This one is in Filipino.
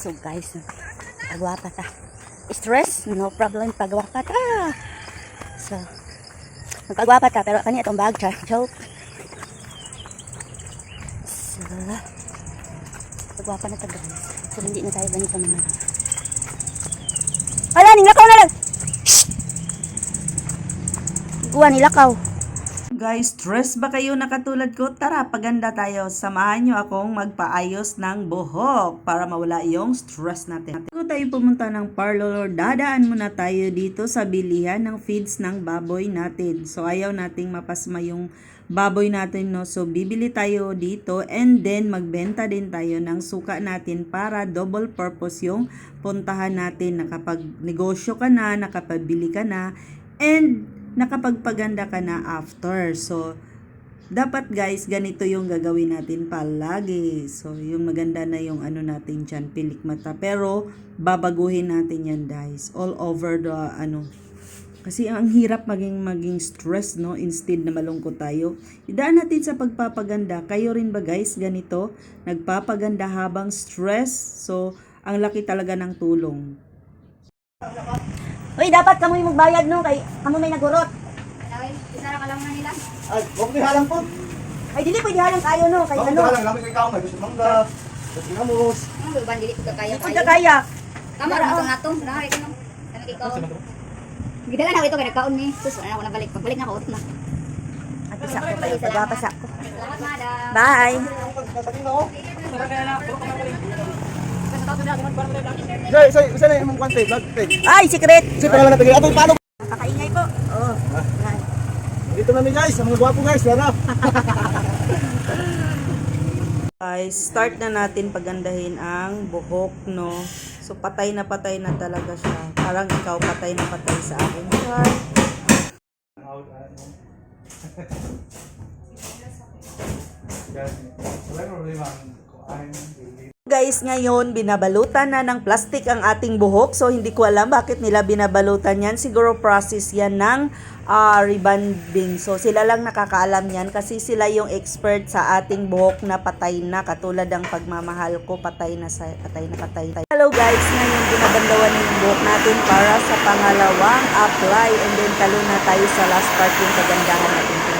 So guys, pagwapa ta. Stress, no problem pagwapa ta. So, pagwapa ta, pero kanya itong bag, char, joke. So, pagwapa na ta guys. So, hindi na tayo ganito naman. Wala, nilakaw na lang! Guwa, nilakaw. Guys, stress ba kayo na katulad ko? Tara, paganda tayo. Samahan nyo akong magpaayos ng buhok para mawala yung stress natin. Bago tayo pumunta ng parlor, dadaan muna tayo dito sa bilihan ng feeds ng baboy natin. So, ayaw nating mapasma yung baboy natin, no? So, bibili tayo dito and then magbenta din tayo ng suka natin para double purpose yung puntahan natin. Nakapag negosyo ka na, nakapabili ka na, and nakapagpaganda ka na after. So, dapat guys, ganito yung gagawin natin palagi. So, yung maganda na yung ano natin dyan, pilik mata. Pero, babaguhin natin yan guys. All over the ano. Kasi ang hirap maging maging stress, no? Instead na malungkot tayo. Idaan natin sa pagpapaganda. Kayo rin ba guys, ganito? Nagpapaganda habang stress. So, ang laki talaga ng tulong. Uy, dapat kamoy magbayad no kay kamo may nagurot. Ay, isara ka lang na nila. Ay, huwag niyo halang po. Ay dili pwede halang kayo no kay ano. halang. Lamig ikaw. May gusto mangga. Gusto namos. Ano ba dili ko kaya Di pud kaya. Tama ra mo nga to, lahay ko no. Tama ikaw. Gidala na ito kay nagkaon ni. Sus, wala na ako nabalik. Pagbalik na ako utot na. At isa ko kayo sa gapasa ko. Salamat, madam. Bye. Say, say, say na yung kwante. Vlog, page. Ay, secret. Say, pangalan natin. Atong paano? Kakaingay po. Oh. Dito na ni guys. Ang mga gwapo guys. Yan na. Guys, start na natin pagandahin ang buhok, no? So, patay na patay na talaga siya. Parang ikaw patay na patay sa akin. Char. Guys, ngayon binabalutan na ng plastic ang ating buhok. So, hindi ko alam bakit nila binabalutan yan. Siguro process yan ng ah, rebonding. So, sila lang nakakaalam yan kasi sila yung expert sa ating buhok na patay na. Katulad ng pagmamahal ko, patay na, sa, patay na, patay. Hello guys, ngayon binabandawan na yung buhok natin para sa pangalawang apply. And then, talo na tayo sa last part yung kagandahan natin